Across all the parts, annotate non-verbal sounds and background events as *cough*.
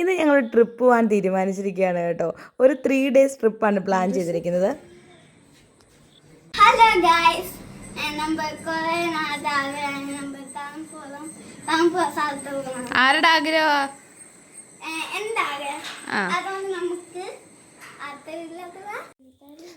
ഇന്ന് ഞങ്ങൾ ട്രിപ്പ് പോകാൻ തീരുമാനിച്ചിരിക്കുകയാണ് കേട്ടോ. ഒരു ത്രീ ഡേയ്സ് ട്രിപ്പാണ് പ്ലാൻ ചെയ്തിരിക്കുന്നത്. ഹലോ ഗൈസ് ആരുടെ ആഗ്രഹമാ? എന്താ ആഗ്രഹം. അതുകൊണ്ട് നമുക്ക്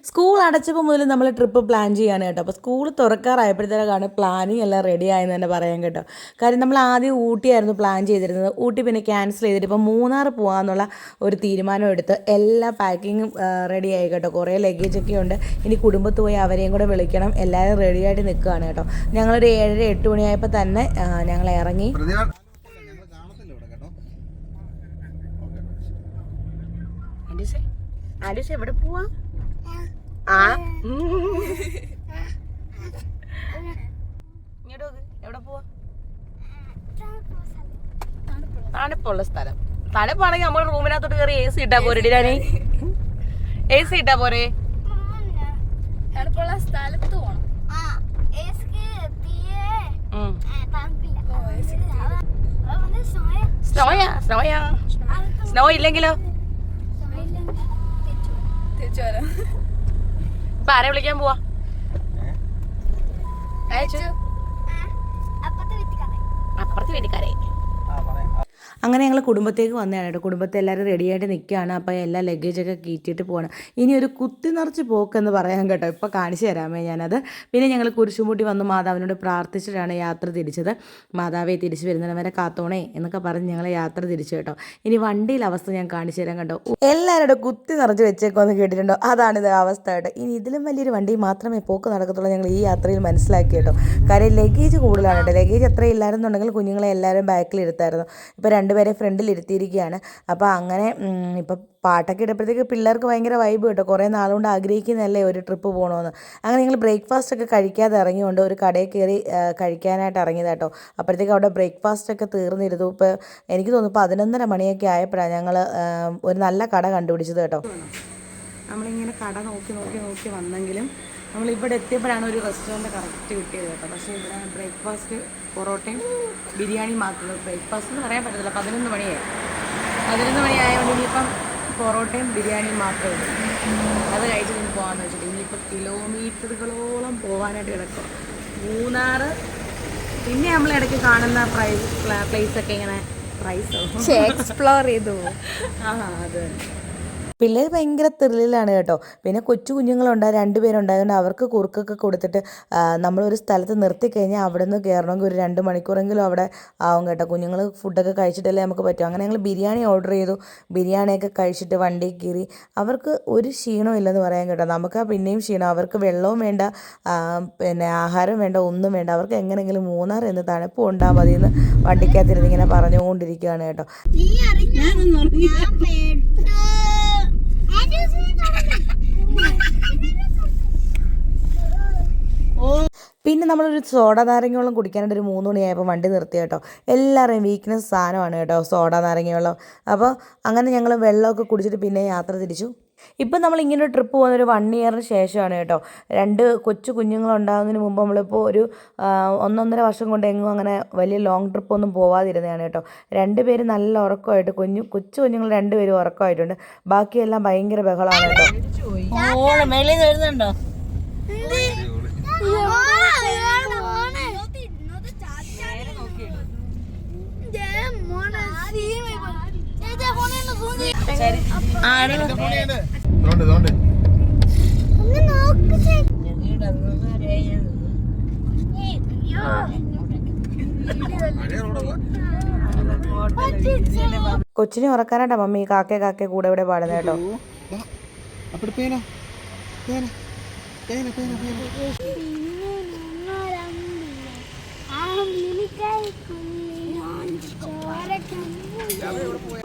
സ്കൂൾ അടച്ചപ്പോൾ മുതൽ നമ്മൾ ട്രിപ്പ് പ്ലാൻ ചെയ്യാണ് കേട്ടോ. അപ്പോൾ സ്കൂൾ തുറക്കാറായപ്പോഴത്തേക്കാണ് പ്ലാനിങ് എല്ലാം റെഡി ആയെന്ന് തന്നെ പറയാൻ കേട്ടോ. കാര്യം നമ്മൾ ആദ്യം ഊട്ടിയായിരുന്നു പ്ലാൻ ചെയ്തിരുന്നത്. ഊട്ടി പിന്നെ ക്യാൻസൽ ചെയ്തിട്ട് ഇപ്പോൾ മൂന്നാർ പോകാമെന്നുള്ള ഒരു തീരുമാനം എടുത്ത് എല്ലാ പാക്കിങ്ങും റെഡി ആയി കേട്ടോ. കുറേ ലഗേജ് ഒക്കെ ഉണ്ട്. ഇനി കുടുംബത്ത് പോയി അവരെയും കൂടെ വിളിക്കണം. എല്ലാവരും റെഡി ആയിട്ട് നിൽക്കുകയാണ് കേട്ടോ. ഞങ്ങളൊരു ഏഴര എട്ട് മണിയായപ്പോൾ തന്നെ ഞങ്ങൾ ഇറങ്ങി. ആലീസ് എവിടെ പോവാ? ആ? ഇങ്ങോട്ട് എവിടെ പോവാ? തണുപ്പുള്ള സ്ഥലം. തണുപ്പാണെങ്കിൽ നമ്മുടെ റൂമിനകത്തോട്ട് കയറി എ സി ഇട്ടാ പോരെ ഡിരാനി എ സി ഇട്ടാ പോരെ. തണുപ്പുള്ള സ്ഥലത്ത് പോണം. സ്നോയാ സ്നോയാ സ്നോ ഇല്ലെങ്കിലോ? തിരിച്ചു വരാം ഇപ്പൊ ആരെ വിളിക്കാൻ പോവാ? അപ്പുറത്ത് പറയാം അങ്ങനെ ഞങ്ങൾ കുടുംബത്തേക്ക് വന്നതാണ് കേട്ടോ. കുടുംബത്തെ എല്ലാവരും റെഡിയായിട്ട് നിൽക്കുകയാണ് അപ്പോൾ എല്ലാ ലഗേജൊക്കെ കീറ്റിയിട്ട് പോകണം ഇനി ഒരു കുത്തി നിറച്ച് പോക്കെന്ന് പറയാൻ കേട്ടോ. ഇപ്പോൾ കാണിച്ചു തരാമേ ഞാനത്. പിന്നെ ഞങ്ങൾ കുരിശുമുട്ടി വന്ന് മാതാവിനോട് പ്രാർത്ഥിച്ചിട്ടാണ് യാത്ര തിരിച്ചത്. മാതാവെ തിരിച്ചു വരെ കാത്തോണേ എന്നൊക്കെ പറഞ്ഞ് ഞങ്ങൾ യാത്ര തിരിച്ചു കേട്ടോ. ഇനി വണ്ടിയിലെ അവസ്ഥ ഞാൻ കാണിച്ചു തരാം കേട്ടോ. എല്ലാവരുടെ കുത്തി നിറച്ച് വെച്ചേക്കോന്ന് കേട്ടിട്ടുണ്ടോ? അതാണ് അവസ്ഥ കേട്ടോ. ഇനി ഇതിലും വലിയൊരു വണ്ടി മാത്രമേ പോക്ക് നടക്കത്തുള്ളൂ ഞങ്ങൾ ഈ യാത്രയിൽ മനസ്സിലാക്കി കേട്ടോ. കാര്യം ലഗേജ് കൂടുതലാണ് കേട്ടോ. ലഗേജ് എത്ര ഇല്ലായിരുന്നുണ്ടെങ്കിൽ കുഞ്ഞുങ്ങളെ എല്ലാവരും ബാക്കിൽ ഇരുത്തായിരുന്നു. ഇപ്പോൾ രണ്ടുപേരെ ഫ്രണ്ടിൽ ഇരുത്തിയിരിക്കുകയാണ്. അപ്പോൾ അങ്ങനെ ഇപ്പം പാട്ടൊക്കെ ഇടുമ്പോഴത്തേക്ക് പിള്ളേർക്ക് ഭയങ്കര വൈബ് കേട്ടോ. കുറേ നാളുകൊണ്ട് ആഗ്രഹിക്കുന്നതല്ലേ ഒരു ട്രിപ്പ് പോകണമെന്ന് അങ്ങനെ ഞങ്ങൾ ബ്രേക്ക്ഫാസ്റ്റ് ഒക്കെ കഴിക്കാതെ ഇറങ്ങിയുകൊണ്ട് ഒരു കടയിൽ കയറി കഴിക്കാനായിട്ട് ഇറങ്ങിയത് കേട്ടോ. അപ്പോഴത്തേക്ക് അവിടെ ബ്രേക്ക്ഫാസ്റ്റ് ഒക്കെ തീർന്നിരുന്നു. ഇപ്പോൾ എനിക്ക് തോന്നുന്നു പതിനൊന്നര മണിയൊക്കെ ആയപ്പോഴാണ് ഞങ്ങൾ ഒരു നല്ല കട കണ്ടുപിടിച്ചത് കേട്ടോ. നമ്മളിങ്ങനെ കട നോക്കി നോക്കി നോക്കി വന്നെങ്കിലും നമ്മൾ ഇവിടെ എത്തിയപ്പോഴാണ് ഒരു റെസ്റ്റോറന്റ് കറക്റ്റ് കിട്ടിയത് കേട്ടോ. പക്ഷേ ഇവിടെ ബ്രേക്ക്ഫാസ്റ്റ് പൊറോട്ടയും ബിരിയാണി മാത്രമേ ബ്രേക്ക്ഫാസ്റ്റ് എന്ന് പറയാൻ പറ്റത്തില്ല. പതിനൊന്ന് മണിയായി. പതിനൊന്ന് മണിയായതുകൊണ്ട് ഇനിയിപ്പം പൊറോട്ടയും ബിരിയാണിയും മാത്രമേ ഉള്ളൂ. അത് കഴിച്ച് ഇനി പോകാമെന്ന് വെച്ചിട്ട് ഇനിയിപ്പോൾ കിലോമീറ്ററുകളോളം പോകാനായിട്ട് കിടക്കും. മൂന്നാറ്. പിന്നെ നമ്മൾ ഇടയ്ക്ക് കാണുന്ന പ്രൈസ് പ്ലേസ് ഒക്കെ ഇങ്ങനെ പ്രൈസ് എക്സ്പ്ലോർ ചെയ്തു. *laughs* ആ അത് പിള്ളേർ ഭയങ്കര ത്രില്ലിലാണ് കേട്ടോ. പിന്നെ കൊച്ചു കുഞ്ഞുങ്ങളുണ്ട് രണ്ടുപേരുണ്ടായതുകൊണ്ട് അവർക്ക് കുറുക്കൊക്കെ കൊടുത്തിട്ട് നമ്മളൊരു സ്ഥലത്ത് നിർത്തി കഴിഞ്ഞാൽ അവിടെ നിന്ന് കയറണമെങ്കിൽ ഒരു രണ്ട് മണിക്കൂറെങ്കിലും അവിടെ ആവും കേട്ടോ. കുഞ്ഞുങ്ങൾ ഫുഡൊക്കെ കഴിച്ചിട്ടല്ലേ നമുക്ക് പറ്റും. അങ്ങനെ ഞങ്ങൾ ബിരിയാണി ഓർഡർ ചെയ്തു. ബിരിയാണിയൊക്കെ കഴിച്ചിട്ട് വണ്ടി കയറി അവർക്ക് ഒരു ക്ഷീണവും ഇല്ലെന്ന് പറയാൻ കേട്ടോ. നമുക്ക് പിന്നെയും ക്ഷീണം. അവർക്ക് വെള്ളവും വേണ്ട പിന്നെ ആഹാരം വേണ്ട ഒന്നും വേണ്ട. അവർക്ക് എങ്ങനെയെങ്കിലും മൂന്നാർ എന്ന് തണുപ്പ് ഉണ്ടാ മതി എന്ന് വണ്ടിക്കകത്തിരുന്ന് ഇങ്ങനെ പറഞ്ഞുകൊണ്ടിരിക്കുകയാണ് കേട്ടോ നീ അറിഞ്ഞ ഞാൻ പെട്ടു പിന്നെ നമ്മളൊരു സോഡ നാരങ്ങ കുടിക്കാനായിട്ട് ഒരു മൂന്ന് മണിയായപ്പോൾ വണ്ടി നിർത്തി കേട്ടോ. എല്ലാവരെയും വീക്ക്നെസ് സാധനമാണ് കേട്ടോ സോഡ നാരങ്ങ വെള്ളം അപ്പോൾ അങ്ങനെ ഞങ്ങൾ വെള്ളമൊക്കെ കുടിച്ചിട്ട് പിന്നെ യാത്ര തിരിച്ചു. ഇപ്പം നമ്മൾ ഇങ്ങനെ ഒരു ട്രിപ്പ് പോകുന്ന ഒരു വൺ ഇയറിന് ശേഷമാണ് കേട്ടോ. രണ്ട് കൊച്ചു കുഞ്ഞുങ്ങളുണ്ടാകുന്നതിന് മുമ്പ് നമ്മളിപ്പോൾ ഒരു ഒന്നൊന്നര വർഷം കൊണ്ട് എങ്ങും അങ്ങനെ വലിയ ലോങ് ട്രിപ്പ് ഒന്നും പോവാതിരുന്നതാണ് കേട്ടോ. രണ്ട് പേര് നല്ല ഉറക്കമായിട്ട് കുഞ്ഞു കൊച്ചു കുഞ്ഞുങ്ങൾ രണ്ടുപേരും ഉറക്കമായിട്ടുണ്ട്. ബാക്കിയെല്ലാം ഭയങ്കര ബഹളമാണ് കേട്ടോ. വരുന്നുണ്ടോ കൊച്ചിനെ ഉറക്കാനായിട്ടാ മമ്മി കാക്കെ കാക്കെ കൂടെ ഇവിടെ പാടുന്നത് കേട്ടോ. അപ്പടി പേന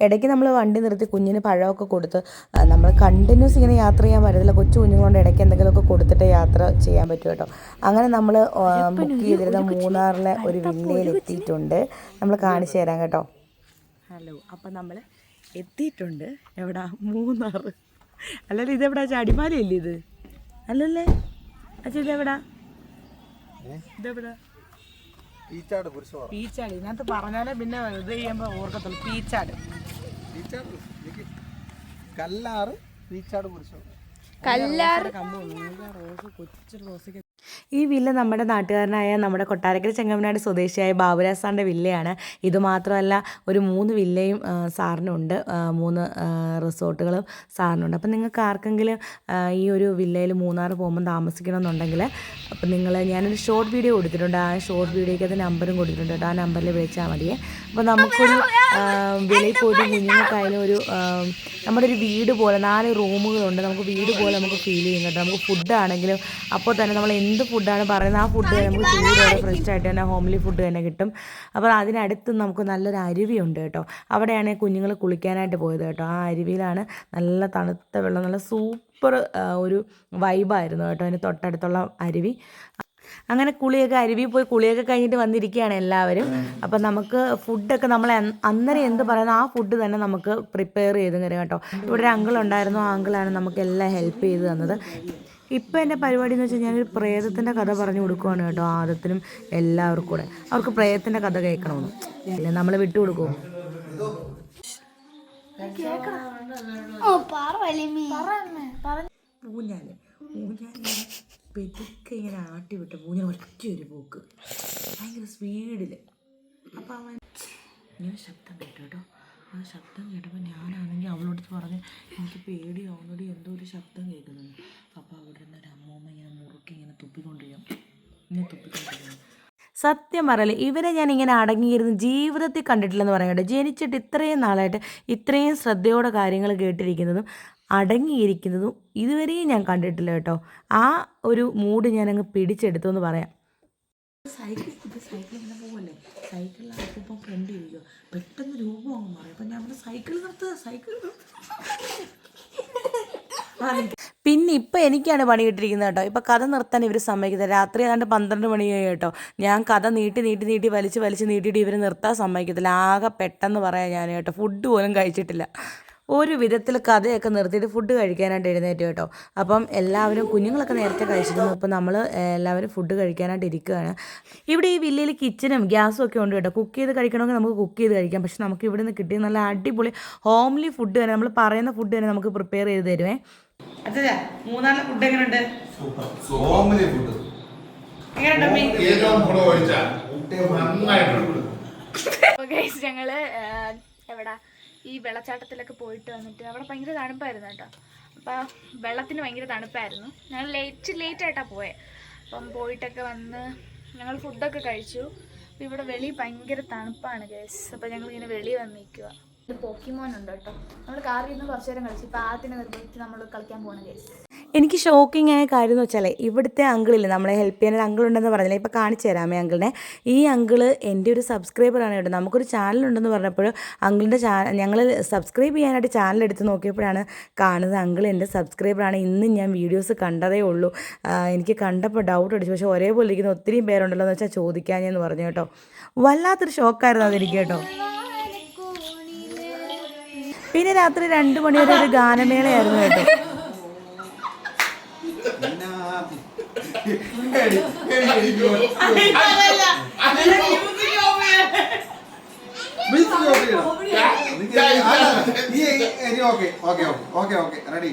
ഇടയ്ക്ക് നമ്മൾ വണ്ടി നിർത്തി കുഞ്ഞിന് പഴമൊക്കെ കൊടുത്ത് നമ്മൾ കണ്ടിന്യൂസ് ഇങ്ങനെ യാത്ര ചെയ്യാൻ പറ്റത്തില്ല. കൊച്ചു കുഞ്ഞുങ്ങളോട് ഇടയ്ക്ക് എന്തെങ്കിലുമൊക്കെ കൊടുത്തിട്ട് യാത്ര ചെയ്യാൻ പറ്റും കേട്ടോ. അങ്ങനെ നമ്മൾ ബുക്ക് ചെയ്തിരുന്ന മൂന്നാറിലെ ഒരു വില്ലയിൽ എത്തിയിട്ടുണ്ട്. നമ്മൾ കാണിച്ചു തരാം കേട്ടോ. ഹലോ അപ്പം നമ്മൾ എത്തിയിട്ടുണ്ട്. എവിടാ? മൂന്നാർ അല്ലല്ലോ ഇതെവിടാ? ചാടിമാലയല്ലേ ഇത്? അല്ലല്ലേ അച്ഛൻ ഇതെവിടാ? കുരിശോറ പീച്ചാട് ഇതിനകത്ത് പറഞ്ഞാലേ പിന്നെ ഇത് ചെയ്യുമ്പോൾ ഓർക്കത്തുള്ളൂ. പീച്ചാട്. കല്ലാറ് റീച്ചാർഡ് കുരിശോറ കല്ലാർ റോസ് കൊച്ചു റോസ് ഈ വില്ല നമ്മുടെ നാട്ടുകാരനായ നമ്മുടെ കൊട്ടാരക്കര ചെങ്ങമനാട് സ്വദേശിയായ ബാബുരാജ് സാറിന്റെ വില്ലയാണ്. ഇത് മാത്രമല്ല ഒരു മൂന്ന് വില്ലയും സാറിനുണ്ട്. മൂന്ന് റിസോർട്ടുകളും സാറിനുണ്ട്. അപ്പം നിങ്ങൾക്ക് ആർക്കെങ്കിലും ഈ ഒരു വില്ലയിൽ മൂന്നാർ പോകുമ്പോൾ താമസിക്കണമെന്നുണ്ടെങ്കിൽ അപ്പം നിങ്ങൾ ഞാനൊരു ഷോർട്ട് വീഡിയോ കൊടുത്തിട്ടുണ്ട്. ആ ഷോർട്ട് വീഡിയോയ്ക്കകത്ത് നമ്പറും കൊടുത്തിട്ടുണ്ട് കേട്ടോ. ആ നമ്പറിൽ വിളിച്ചാൽ മതിയേ അപ്പോൾ നമുക്കൊരു വിലയിൽ പോയിട്ട് കുഞ്ഞുങ്ങൾക്കായാലും ഒരു നമ്മുടെ ഒരു വീട് പോലെ നാല് റൂമുകളുണ്ട്. നമുക്ക് വീട് പോലെ നമുക്ക് ഫീൽ ചെയ്യും കേട്ടോ. നമുക്ക് ഫുഡ് ആണെങ്കിലും അപ്പോൾ തന്നെ നമ്മൾ എന്ത് ഫുഡാണ് പറയുന്നത്. ആ ഫുഡ് നമുക്ക് ചൂടോടെ ഫ്രഷ് ആയിട്ട് തന്നെ ഹോംലി ഫുഡ് തന്നെ കിട്ടും. അപ്പോൾ അതിനടുത്ത് നമുക്ക് നല്ലൊരു അരുവിയുണ്ട് കേട്ടോ. അവിടെയാണ് കുഞ്ഞുങ്ങൾ കുളിക്കാനായിട്ട് പോയത് കേട്ടോ. ആ അരുവിയിലാണ് നല്ല തണുത്ത വെള്ളം നല്ല സൂപ്പർ ഒരു വൈബായിരുന്നു കേട്ടോ അതിന് തൊട്ടടുത്തുള്ള അരുവി. അങ്ങനെ കുളിയൊക്കെ അരുവി പോയി കുളിയൊക്കെ കഴിഞ്ഞിട്ട് വന്നിരിക്കുകയാണ് എല്ലാവരും. അപ്പം നമുക്ക് ഫുഡൊക്കെ നമ്മൾ അന്ന് അന്നേരം എന്ത് പറയുന്നു? ആ ഫുഡ് തന്നെ നമുക്ക് പ്രിപ്പയർ ചെയ്ത് തരും കേട്ടോ. ഇവിടെ ഒരു അങ്കിൾ ഉണ്ടായിരുന്നു. ആ അങ്കിളാണ് നമുക്ക് എല്ലാം ഹെൽപ്പ് ചെയ്ത് തന്നത്. ഇപ്പം എന്റെ പരിപാടി എന്ന് വെച്ചാൽ ഞാനൊരു പ്രേതത്തിന്റെ കഥ പറഞ്ഞു കൊടുക്കുവാണ് കേട്ടോ ആദത്തിനും എല്ലാവർക്കും കൂടെ. അവർക്ക് പ്രേതത്തിന്റെ കഥ കേൾക്കണമെന്ന്. ഇല്ല നമ്മൾ പറ വലിമീ ഊഞ്ഞാൽ. ഊഞ്ഞാൽ പെതുക്കെ ഇങ്ങനെ ആട്ടി വിട്ട ഊഞ്ഞാൽ ഒറ്റയൊരു പോക്ക്. ഭയങ്കര സ്പീഡിൽ അപ്പം അവൻ ഇങ്ങനെ ശബ്ദം കേട്ടു കേട്ടോ. ആ ശബ്ദം കേട്ടപ്പോൾ ഞാനാണെങ്കിൽ അവളോട് പറഞ്ഞ് എനിക്ക് പേടിയാവുന്നോടി എന്തോ ഒരു ശബ്ദം കേൾക്കുന്നു അപ്പോൾ അവിടെ നിന്ന് ഒരു അമ്മൂമ്മ ഇങ്ങനെ മുറുക്കി ഇങ്ങനെ തുപ്പിക്കൊണ്ടിരിക്കും ഇങ്ങനെ തുപ്പിക്കൊണ്ടിരിക്കും സത്യം പറയല്ലേ ഇവരെ ഞാൻ ഇങ്ങനെ അടങ്ങിയിരുന്ന് ജീവിതത്തിൽ കണ്ടിട്ടില്ലെന്ന് പറയട്ടെ ജനിച്ചിട്ട് ഇത്രയും നാളായിട്ട് ഇത്രയും ശ്രദ്ധയോടെ കാര്യങ്ങൾ കേട്ടിരിക്കുന്നതും അടങ്ങിയിരിക്കുന്നതും ഇതുവരെയും ഞാൻ കണ്ടിട്ടില്ല കേട്ടോ. ആ ഒരു മൂഡ് ഞാൻ അങ്ങ് പിടിച്ചെടുത്തു എന്ന് പറയാം. സൈക്കിൾ ഇത് സൈക്കിൾ പെട്ടെന്ന് രൂപം ഞാൻ സൈക്കിൾ നിർത്തുക സൈക്കിൾ പിന്നെ ഇപ്പം എനിക്കാണ് പണി കിട്ടിയിരിക്കുന്നത് കേട്ടോ. ഇപ്പം കഥ നിർത്താൻ ഇവർ സമ്മതിക്കുന്നത് രാത്രി ഏതാണ്ട് പന്ത്രണ്ട് മണിയായി കേട്ടോ. ഞാൻ കഥ നീട്ടി നീട്ടി നീട്ടി വലിച്ച് വലിച്ച് നീട്ടിയിട്ട് ഇവർ നിർത്താൻ സമ്മതിക്കത്തില്ല. ആകെ പെട്ടെന്ന് പറയാം ഞാൻ കേട്ടോ. ഫുഡ് പോലും കഴിച്ചിട്ടില്ല. ഒരു വിധത്തിൽ കഥയൊക്കെ നിർത്തിയിട്ട് ഫുഡ് കഴിക്കാനായിട്ട് എഴുന്നേറ്റ് കേട്ടോ. അപ്പം എല്ലാവരും കുഞ്ഞുങ്ങളൊക്കെ നേരത്തെ കഴിച്ചിരുന്നു. അപ്പം നമ്മൾ എല്ലാവരും ഫുഡ് കഴിക്കാനായിട്ട് ഇരിക്കുകയാണ്. ഇവിടെ ഈ വില്ലയിൽ കിച്ചനും ഗ്യാസും ഒക്കെ ഉണ്ട് കേട്ടോ. കുക്ക് ചെയ്ത് കഴിക്കണമെങ്കിൽ നമുക്ക് കുക്ക് ചെയ്ത് കഴിക്കാം. പക്ഷെ നമുക്ക് ഇവിടെ നിന്ന് കിട്ടിയ നല്ല അടിപൊളി ഹോംലി ഫുഡ് തന്നെ. നമ്മൾ പറയുന്ന ഫുഡ് തന്നെ നമുക്ക് പ്രിപ്പയർ ചെയ്ത് തരുവേ. അച്ഛാ മൂന്നാറിലെ ഫുഡ് എങ്ങനെയുണ്ട് സോമലി ഫുഡ് ഞങ്ങൾ എവിടാ ഈ വെള്ളച്ചാട്ടത്തിലൊക്കെ പോയിട്ട് വന്നിട്ട് അവിടെ ഭയങ്കര തണുപ്പായിരുന്നു കേട്ടോ. അപ്പോൾ വെള്ളത്തിന് ഭയങ്കര തണുപ്പായിരുന്നു. ഞങ്ങൾ ലേറ്റ് ലേറ്റ് ആയിട്ടാണ് പോയത് അപ്പം പോയിട്ടൊക്കെ വന്ന് ഞങ്ങൾ ഫുഡൊക്കെ കഴിച്ചു. അപ്പോൾ ഇവിടെ വെളി ഭയങ്കര തണുപ്പാണ് ഗേസ് അപ്പോൾ ഞങ്ങൾ ഇങ്ങനെ വെളി വന്ന് നിൽക്കുക പോക്കിമോൻ ഉണ്ട് കേട്ടോ. നമ്മൾ കാറിൽ നിന്ന് കുറച്ചു നേരം കളിച്ചു നമ്മൾ കളിക്കാൻ പോകണം എനിക്ക് ഷോക്കിംഗ് ആയ കാര്യം എന്ന് വെച്ചാൽ ഇവിടുത്തെ അങ്കിളില്ല നമ്മളെ ഹെൽപ്പ് ചെയ്യാൻ ഒരു അങ്കിൾ ഉണ്ടെന്ന് പറഞ്ഞില്ല? ഇപ്പോൾ കാണിച്ചു തരാമേ അങ്കിളിനെ ഈ അങ്കിൾ എന്റെ ഒരു സബ്സ്ക്രൈബറാണ് കേട്ടോ. നമുക്കൊരു ചാനൽ ഉണ്ടെന്ന് പറഞ്ഞപ്പോൾ അങ്കിളിന്റെ ചാനൽ ഞങ്ങൾ സബ്സ്ക്രൈബ് ചെയ്യാനായിട്ട് ചാനൽ എടുത്ത് നോക്കിയപ്പോഴാണ് കാണുന്നത് അങ്കിൾ എന്റെ സബ്സ്ക്രൈബറാണ് ഇന്ന് ഞാൻ വീഡിയോസ് കണ്ടതേ ഉള്ളൂ. എനിക്ക് കണ്ടപ്പോൾ ഡൗട്ട് അടിച്ചു. പക്ഷേ ഒരേപോലെ ഇരിക്കുന്ന ഒത്തിരി പേരുണ്ടല്ലോ എന്ന് വെച്ചാൽ ചോദിക്കാഞ്ഞെന്ന് പറഞ്ഞു കേട്ടോ. വല്ലാത്തൊരു ഷോക്കായിരുന്നു അതെനിക്ക് കേട്ടോ. പിന്നെ രാത്രി രണ്ട് മണി വരെ ഒരു ഗാനമേളയായിരുന്നു കേട്ടോ. ഓക്കെ റെഡി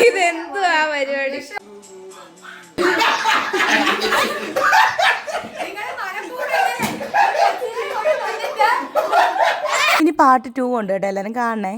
ഇതെന്തുവാ പരിപാടി? ഇനി പാർട്ട് ടു ഉണ്ട് കേട്ടോ എല്ലാവരും കാണണേ.